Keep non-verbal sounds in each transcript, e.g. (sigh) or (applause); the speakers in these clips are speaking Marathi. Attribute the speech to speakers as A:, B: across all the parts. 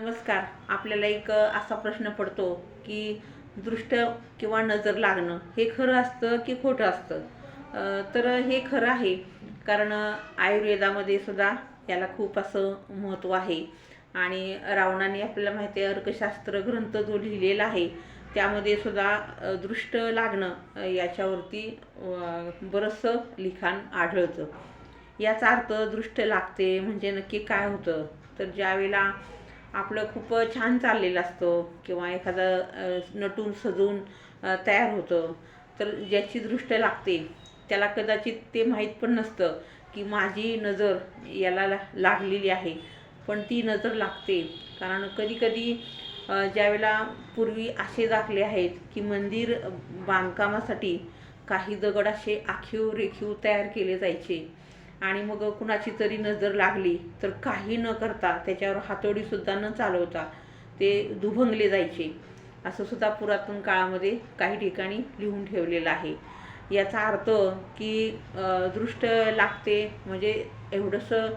A: नमस्कार. आपल्याला एक असा प्रश्न पडतो की दृष्ट किंवा नजर लागणं हे खरं असतं की खोटं असतं? तर हे खरं आहे. कारण आयुर्वेदामध्ये सुद्धा याला खूप असं महत्त्व आहे. आणि रावणाने आपल्याला माहिती आहे अर्कशास्त्र ग्रंथ जो लिहिलेला आहे त्यामध्ये सुद्धा दृष्ट लागणं याच्यावरती बरंचसं लिखाण आढळतं. याचा अर्थ दृष्ट लागते म्हणजे नक्की काय होतं? तर ज्यावेळेला आपलं खूप छान चाललेलं असतं किंवा एखादं नटून सजून तयार होतं. तर ज्याची दृष्ट लागते त्याला कदाचित ते माहीत पण नसतं की माझी नजर याला ला- लागलेली आहे. पण ती नजर लागते. कारण कधीकधी ज्यावेळेला पूर्वी असे दाखले आहेत की मंदिर बांधकामासाठी काही दगड असे आखीव रेखीव तयार केले जायचे. आणि मग कुणाची तरी नजर लागली तर काही न करता त्याच्यावर हातोडीसुद्धा न चालवता ते दुभंगले जायचे. असं सुद्धा पुरातन काळामध्ये काही ठिकाणी लिहून ठेवलेलं आहे. याचा अर्थ की दृष्ट लागते म्हणजे एवढंसं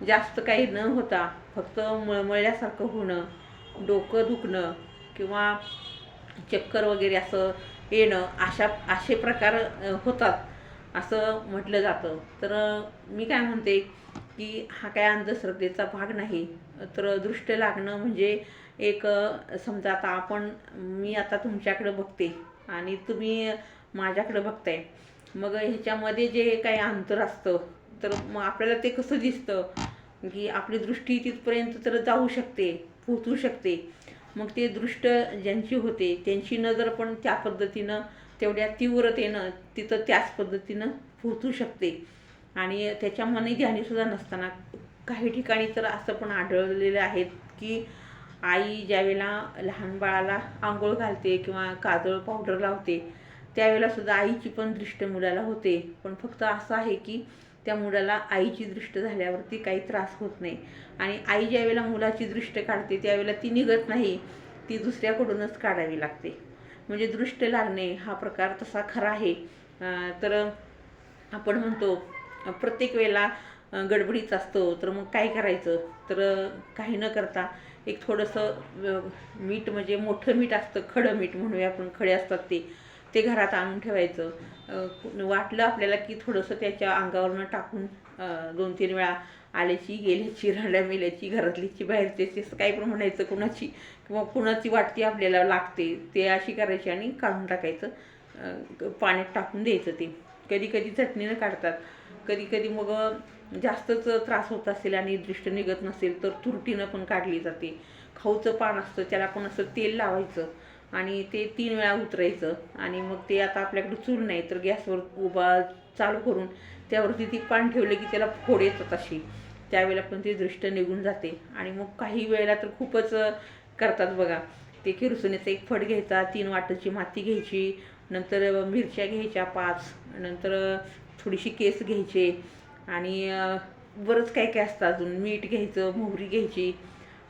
A: जास्त काही न होता फक्त मळमळल्यासारखं होणं डोकं दुखणं किंवा चक्कर वगैरे असं येणं अशा असे प्रकार होतात. असं म्हटलं जातं. तर मी काय म्हणते की हा काय अंधश्रद्धेचा भाग नाही. तर दृष्ट लागणं म्हणजे एक समजा आता आपण मी आता तुमच्याकडे बघते आणि तुम्ही माझ्याकडे बघताय. मग ह्याच्यामध्ये जे काही अंतर असतं तर मग आपल्याला ते कसं दिसतं? की आपली दृष्टी तिथपर्यंत तर जाऊ शकते पोचू शकते. मग ते दृष्ट ज्यांची होते त्यांची नजर पण त्या पद्धतीनं तेवढ्या तीव्रतेनं तिथं त्याच पद्धतीनं पोहोचू शकते. आणि त्याच्या मनी ध्यानीसुद्धा नसताना काही ठिकाणी तर असं पण आढळलेलं आहेत की आई ज्यावेळेला लहान बाळाला आंघोळ घालते किंवा काजळ पावडर लावते त्यावेळेलासुद्धा आईची पण दृष्ट मुलाला होते. पण फक्त असं आहे की त्या मुलाला आईची दृष्ट झाल्यावरती काही त्रास होत नाही. आणि आई ज्यावेळेला मुलाची दृष्ट काढते त्यावेळेला ती निघत नाही ती दुसऱ्याकडूनच काढावी लागते. म्हणजे दृष्ट लागणे हा प्रकार तसा खरा आहे. तर आपण म्हणतो प्रत्येक वेळेला गडबडीच असतो तर मग काय करायचं? तर काही न करता एक थोडंसं मीठ म्हणजे मोठं मीठ असतं खडं मीठ म्हणूया आपण खडे असतात ते. ते घरात आणून ठेवायचं. वाटलं आपल्याला की थोडंसं त्याच्या अंगावरनं टाकून दोन तीन वेळा आल्याची गेल्याची रांड्या मेल्याची घरातलीची बाहेरची असं काही पण म्हणायचं कुणाची किंवा कुणाची वाटती आपल्याला लागते ते अशी करायची आणि काढून टाकायचं. पाण्यात टाकून द्यायचं ते. कधी कधी चटणीनं काढतात. कधी कधी मग जास्तच त्रास होत असेल आणि दृष्ट निघत नसेल तर तुरटीनं पण काढली जाते. खाऊचं पान असतं त्याला पण असं तेल लावायचं. आणि ते तीन वेळा उतरायचं. आणि मग ते आता आपल्याकडे चूल नाही तर गॅसवर उभा चालू करून त्यावरती ती पान ठेवलं की त्याला फोड येतात अशी. त्यावेळेला पण ती दृष्ट निघून जाते. आणि मग काही वेळेला तर खूपच करतात बघा. ते किरसुनीचा एक फड घ्यायचा तीन वाटाची माती घ्यायची नंतर मिरच्या घ्यायच्या पाच नंतर थोडीशी केस घ्यायचे. आणि बरंच काय काय असतं अजून. मीठ घ्यायचं मोहरी घ्यायची.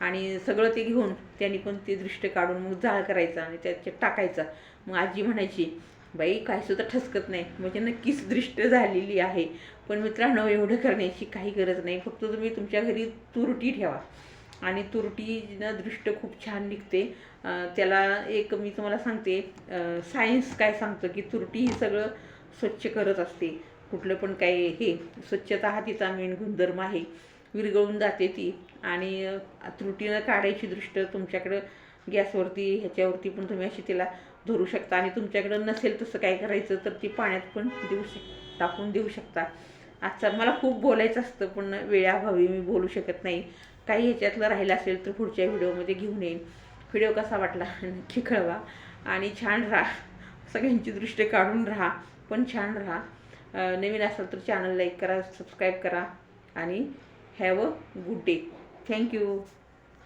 A: आणि सगळं ते घेऊन त्यांनी पण ते दृष्ट काढून मग जाळ करायचा आणि त्याच्यात टाकायचा. मग आजी म्हणायची बाई काय सुद्धा ठसकत नाही. म्हणजे नक्कीच दृष्ट झालेली आहे. पण मित्रांनो एवढं करण्याची काही गरज नाही. फक्त तुम्ही तुमच्या घरी तुरटी ठेवा. आणि तुरटीनं दृष्ट खूप छान निघते. त्याला एक मी तुम्हाला सांगते सायन्स काय सांगतं की तुरटी ही सगळं स्वच्छ करत असते. कुठलं पण काय हे स्वच्छता हा तिचा मेन गुणधर्म आहे. विरघळून जाते ती. आणि त्रुटीनं काढायची दृष्ट तुमच्याकडं गॅसवरती ह्याच्यावरती पण तुम्ही अशी तिला धरू शकता. आणि तुमच्याकडं नसेल तसं काय करायचं तर ती पाण्यात पण देऊ शक टाकून देऊ शकता. आजचा मला खूप बोलायचं असतं पण वेळाभावी मी बोलू शकत नाही. काही ह्याच्यातलं राहिलं असेल तर पुढच्या व्हिडिओमध्ये घेऊन येईन. व्हिडिओ कसा वाटला? (laughs) नक्की कळवा. आणि छान राहा. सगळ्यांची दृष्टी काढून राहा. पण छान राहा. नवीन असाल तर चॅनल लाईक करा सबस्क्राईब करा. आणि have a good day thank you